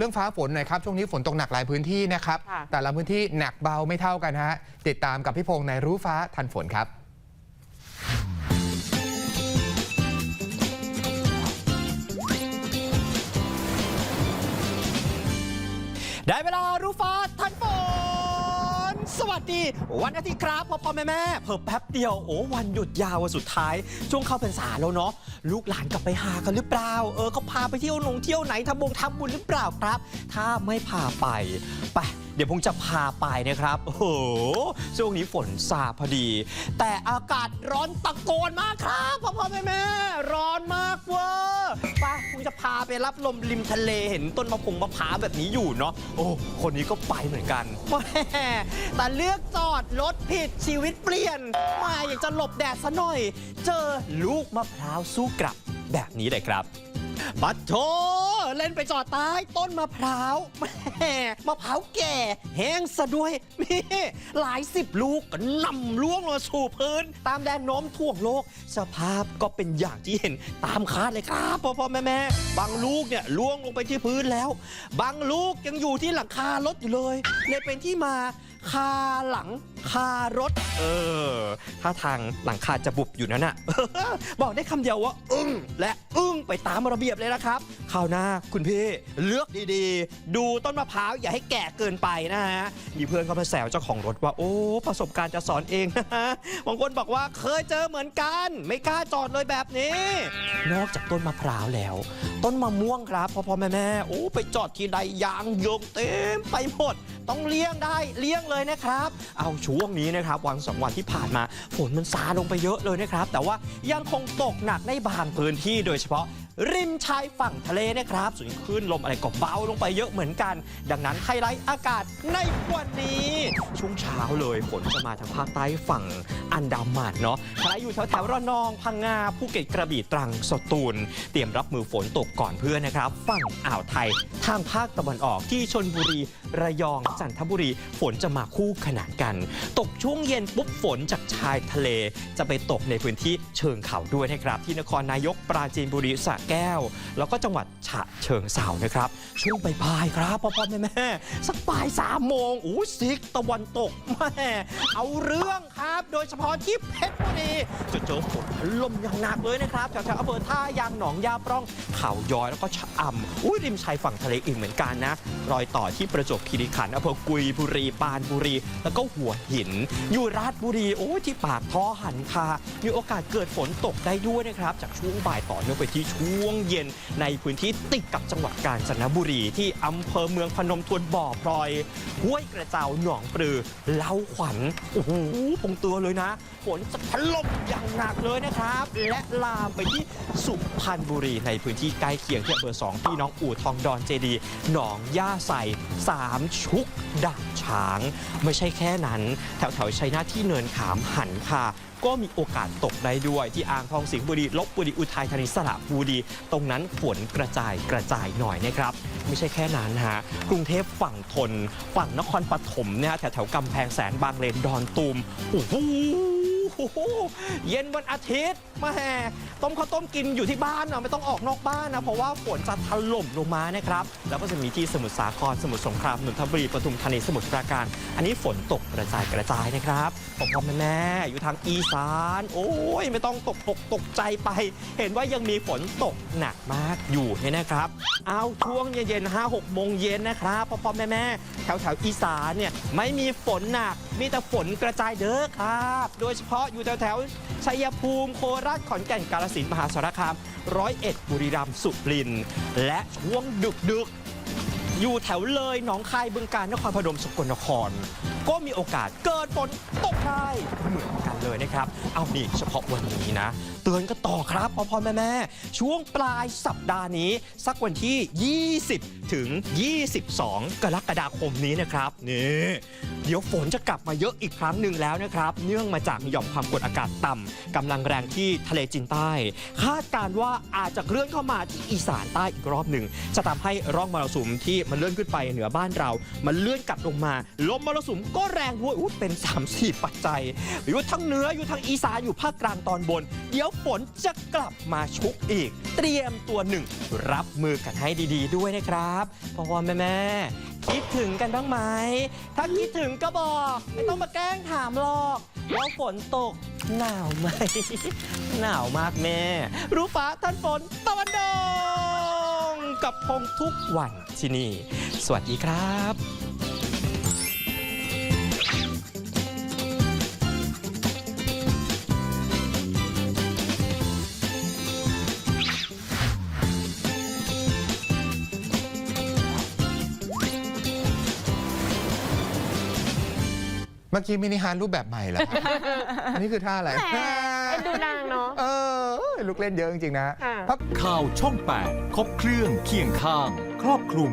เรื่องฟ้าฝนหน่อยครับ ช่วงนี้ฝนตกหนักหลายพื้นที่นะครับค่ะแต่ละพื้นที่หนักเบาไม่เท่ากันฮะ ติดตามกับพี่พงษ์ในรู้ฟ้าทันฝนครับ ได้เวลา ดีวันอาทิตย์ครับพ่อพ่อแม่แม่เพิ่แป๊บเดียวโอ้วันหยุดยาววันสุดท้าย ช่วงเข้าพรรษาแล้วเนาะลูกหลานกลับไปหากันหรือเปล่า เออเขาพาไปเที่ยวลงเที่ยวไหนทำบงทำบุญหรือเปล่าครับ ถ้าไม่พาไปไป เดี๋ยวผมจะพาไปนะครับ โอ้โหช่วงนี้ฝนซาพอดี แต่อากาศร้อนตะโกนมากครับพ่อพ่อแม่แม่ร้อนมากเวอร์ไปผมจะพาไปรับลมริมทะเลเห็นต้นมะพงมะพร้าวแบบนี้อยู่เนาะโอ้คนนี้ก็ไปเหมือนกันแม่แต่เลือกจอดรถผิดชีวิตเปลี่ยนมาอยากจะหลบแดดซะหน่อย เจอลูกมะพร้าวสู้กลับแบบนี้เลยครับ บัดโถเล่นไปจอดใต้ต้นมะพร้าวแหม่มะพร้าวแก่ แห้งซะด้วยนี่หลายสิบลูกก็นำล่วงลงสู่พื้น ตามแรงโน้มถ่วงโลก สภาพก็เป็นอย่างที่เห็นตามคาดเลยครับพ่อพ่อแม่แม่บางลูกเนี่ยล่วงลงไปที่พื้นแล้ว บางลูกยังอยู่ที่หลังคารถอยู่เลยเลยเป็นที่มา คาหลังคารถ เออถ้าทางหลังคาจะบุบอยู่นั่นน่ะ บอกได้คำเดียวว่า อึ้งและอึ้งไปตามระเบียบเลยนะครับคราวหน้าคุณพี่เลือกดีๆ ดูต้นมะพร้าวอย่าให้แก่เกินไปนะฮะ มีเพื่อนเขามาแซวเจ้าของรถว่า โอ้ประสบการณ์จะสอนเองนะฮะบางคนบอกว่าเคยเจอเหมือนกัน ไม่กล้าจอดเลยแบบนี้ นอกจากต้นมะพร้าวแล้ว ต้นมะม่วงครับพ่อพ่อแม่แม่โอ้ไปจอดทีใดยางโยงเต็มไปหมด ต้องเลี่ยงได้เลี่ยงเลยยนะครับ เอาช่วงนี้นะครับวันสองวันที่ผ่านมาฝนมันซาลงไปเยอะเลยนะครับ แต่ว่ายังคงตกหนักในบางพื้นที่โดยเฉพาะ ริมชายฝั่งทะเลนะครับส่วนคลื่นลมอะไรก็เบาลงไปเยอะเหมือนกัน ดังนั้นไฮไลท์อากาศในวันนี้ ช่วงเช้าเลยฝนจะมาทางภาคใต้ฝั่งอันดามันเนาะใครอยู่แถวแถวๆระนองพังงาภูเก็ตกระบี่ตรังสตูล เตรียมรับมือฝนตกก่อนเพื่อนนะครับ ฝั่งอ่าวไทย ทางภาคตะวันออกที่ชนบุรีระยองจันทบุรี ฝนจะมาคู่ขนานกัน ตกช่วงเย็นปุ๊บฝนจากชายทะเล จะไปตกในพื้นที่เชิงเขาด้วยนะครับ ที่นครนายกปราจีนบุรีสระแก้ว แล้วก็จังหวัดฉะเชิงเซานะครับ ช่วงบ่ายๆครับพ่อพ่อแม่แม่สักบ่ายสามโมงอู้ซิกตะวันตกแม่เอาเรื่องครับ โดยเฉพาะที่เพชรบุรีจะเจอฝนลมอย่างหนักเลยนะครับแถวๆอำเภอท่ายางหนองยาปร่องเขาย้อยแล้วก็ชะอำอุ้ยริมชายฝั่งทะเลอีกเหมือนกันนะ รอยต่อที่ประจวบคีรีขันธ์อำเภอกุยบุรีปานบุรี แล้วก็หัวหิน อยู่ราชบุรีโอ้ที่ปากท่อหันคา มีโอกาสเกิดฝนตกได้ด้วยนะครับ จากช่วงบ่ายต่อเนื่องไปที่ช่วงพวงเย็นในพื้นที่ติดกับจังหวัดกาญจนบุรี ที่อำเภอเมืองพนมทวนบ่อพลอยห้วยกระเจ้าหนองปลือเล้าขวัญโอ้โหปงตือเลยนะฝนจะถล่มอย่างหนักเลยนะครับ และลามไปที่สุพรรณบุรีในพื้นที่ใกล้เคียงที่อำเภอสองพี่น้องอู่ทองดอนเจดีหนองย่าใสสามชุกด่านช้าง ไม่ใช่แค่นั้น แถวแถวชัยนาทที่เนินขามหันคา ก็มีโอกาสตกได้ด้วย ที่อ่างทองสิงห์บุรีลบบุรีอุทัยธานีสระบุรี ตรงนั้นฝนกระจายกระจายหน่อยนะครับ ไม่ใช่แค่นั้นฮะกรุงเทพฝั่งทน ฝั่งนครปฐมเนะฮะแถวแถวกำแพงแสนบางเลนดอนตูมโอ้โห เย็นวันอาทิตย์มาแห่ต้มข้าวต้มกินอยู่ที่บ้านนะไม่ต้องออกนอกบ้านนะเพราะว่าฝนจะถล่มลงมานะครับ แล้วก็จะมีที่สมุทรสาครสมุทรสงครามนนทบุรีปทุมธานีสมุทรปราการ อันนี้ฝนตกกระจายกระจายนะครับผมพ่อแม่แม่อยู่ทางอีสาน โอ้ยไม่ต้องตกตกตกใจไป เห็นว่ายังมีฝนตกหนักมากอยู่เนี่ยนะครับ เอาช่วงเย็นๆ5 6โมงเย็นนะครับพ่อพ่อแม่แม่แถวแถวอีสานเนี่ยไม่มีฝนหนักมีแต่ฝนกระจายเด้อครับ โดยเฉพาะอยู่แถวแถวๆชัยภูมิโคราชขอนแก่นกาฬสินธุ์มหาสารคามร้อยเอ็ดบุรีรัมย์สุรินทร์และช่วงดึกดึกๆอยู่แถวเลยหนองคายบึงการนครพนมสกลนคร ก็มีโอกาสเกิดฝนตกได้เหมือนกันเลยนะครับ เอานี่เฉพาะวันนี้นะ เตือนก็ต่อครับพ่อพ่อแม่แม่ช่วงปลายสัปดาห์นี้ สักวันที่ 20 ถึง 22 กรกฎาคมนี้นะครับนี่เดี๋ยวฝนจะกลับมาเยอะอีกครั้งหนึ่งแล้วนะครับ เนื่องมาจากหย่อมความกดอากาศต่ำกำลังแรงที่ทะเลจีนใต้ คาดการ์ว่าอาจจะเคลื่อนเข้ามาที่อีสานใต้อีกรอบหนึ่งจะทำให้ร่องมรสุมที่มันเลื่อนขึ้นไปเหนือบ้านเรา มันเลื่อนกลับลงมาลมมรสุมก็แรงด้วยเป็น3 4ปัจจัยหรือยู่ทั้งเหนืออยู่ทั้งอีสานอยู่ภาคกลางตอนบน เดี๋ยวฝนจะกลับมาชุกอีก เตรียมตัวหนึ่ง รับมือกันให้ดีๆ ด้วยนะครับพ่อพ่อแม่แม่คิดถึงกันบ้างไหม ถ้าคิดถึงก็บอก ไม่ต้องมาแกล้งถามหรอกว่าฝนตกหนาวไหม หนาวมากแม่ รู้ฟ้าท่านฝนตะวันดงกับพงทุกวันที่นี่ สวัสดีครับ เมื่อกี้มินิฮาร์ดรูปแบบใหม่เหรอครับอันนี้คือท่าอะไร แหมเอ็นดูนางเนาะ เออ ลูกเล่นเยอะจริงๆนะค่ะ พัก ข่าวช่อง 8 ครบเครื่องเคียงข้าง ครอบคลุม